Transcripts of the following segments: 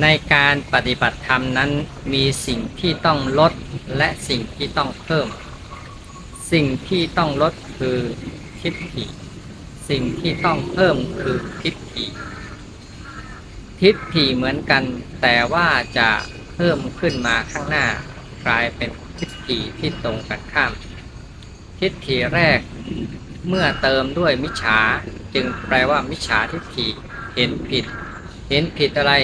ในการปฏิบัติธรรมนั้นมีสิ่งที่ต้องลดและสิ่งที่ต้องเพิ่ม สิ่งที่ต้องลดคือทิฏฐิ สิ่งที่ต้องเพิ่มคือทิฏฐิ ทิฏฐิเหมือนกัน แต่ว่าจะเพิ่มขึ้นมาข้างหน้ากลายเป็นทิฏฐิที่ตรงกันข้าม ทิฏฐิแรกเมื่อเติมด้วยมิจฉาจึงแปลว่ามิจฉาทิฏฐิเห็นผิด เห็นผิดอะไร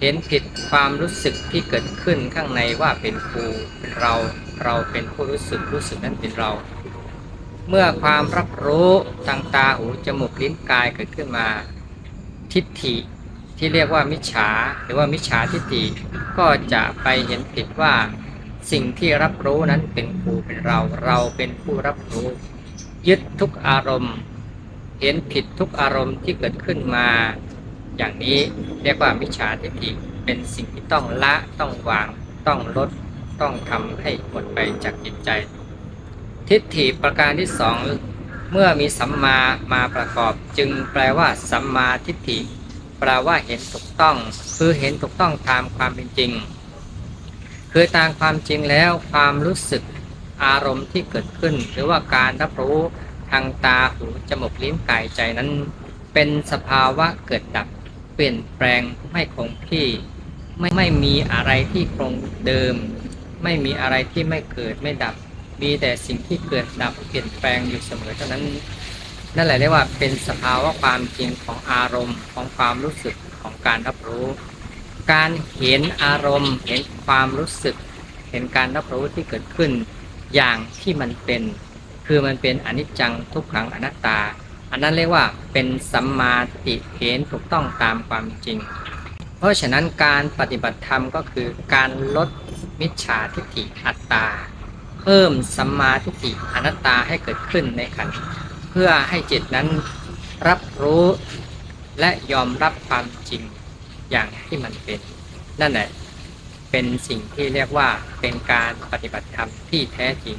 เห็นผิดความรู้สึกที่เกิดขึ้นข้างในว่าเป็นกูเป็นเราเราเป็นผู้รู้สึกรู้สึกนั้นเป็นเรา เมื่อความรับรู้ทางตาหูจมูกลิ้นกายเกิดขึ้นมา ทิฏฐิที่เรียกว่ามิจฉาหรือว่ามิจฉาทิฏฐิก็จะไปเห็นผิดว่าสิ่งที่รับรู้นั้นเป็นกูเป็นเรา เราเป็นผู้รับรู้ ยึดทุกอารมณ์ เห็นผิดทุกอารมณ์ที่เกิดขึ้นมา อย่างนี้ เรียกว่ามิจฉาทิฏฐิเป็นสิ่งที่ต้องละต้องวาง ต้องลด ต้องทำให้หมดไปจากจิตใจ ทิฏฐิประการที่สองเมื่อมีสัมมามาประกอบ จึงแปลว่าสัมมาทิฏฐิแปลว่าเห็นถูกต้อง คือเห็นถูกต้องตามความเป็นจริง คือตามความจริงแล้วความรู้สึกอารมณ์ที่เกิดขึ้น หรือว่าการรับรู้ทางตาหูจมูกลิ้นกายใจนั้น เป็นสภาวะเกิดดับ เปลี่ยนแปลงไม่คงที่ไม่ไม่มีอะไรที่คงเดิม ไม่มีอะไรที่ไม่เกิดไม่ดับ มีแต่สิ่งที่เกิดดับเปลี่ยนแปลงอยู่เสมอเท่านั้น นั่นแหละเรียกว่าเป็นสภาวะความจริงของอารมณ์ของความรู้สึกของการรับรู้ การเห็นอารมณ์ เห็นความรู้สึก เห็นการรับรู้ที่เกิดขึ้น อย่างที่มันเป็น คือมันเป็นอนิจจังทุกขังอนัตตา อันนั้นเรียกว่าเป็นสัมมาทิเห็นถูกต้องตามความจริง เพราะฉะนั้นการปฏิบัติธรรมก็คือการลดมิจฉาทิฏฐิอัตตา เพิ่มสัมมาทิฏฐิอนัตตาให้เกิดขึ้นในขันธ์เพื่อให้จิตนั้นรับรู้และยอมรับความจริงอย่างที่มันเป็น นั่นแหละเป็นสิ่งที่เรียกว่าเป็นการปฏิบัติธรรมที่แท้จริง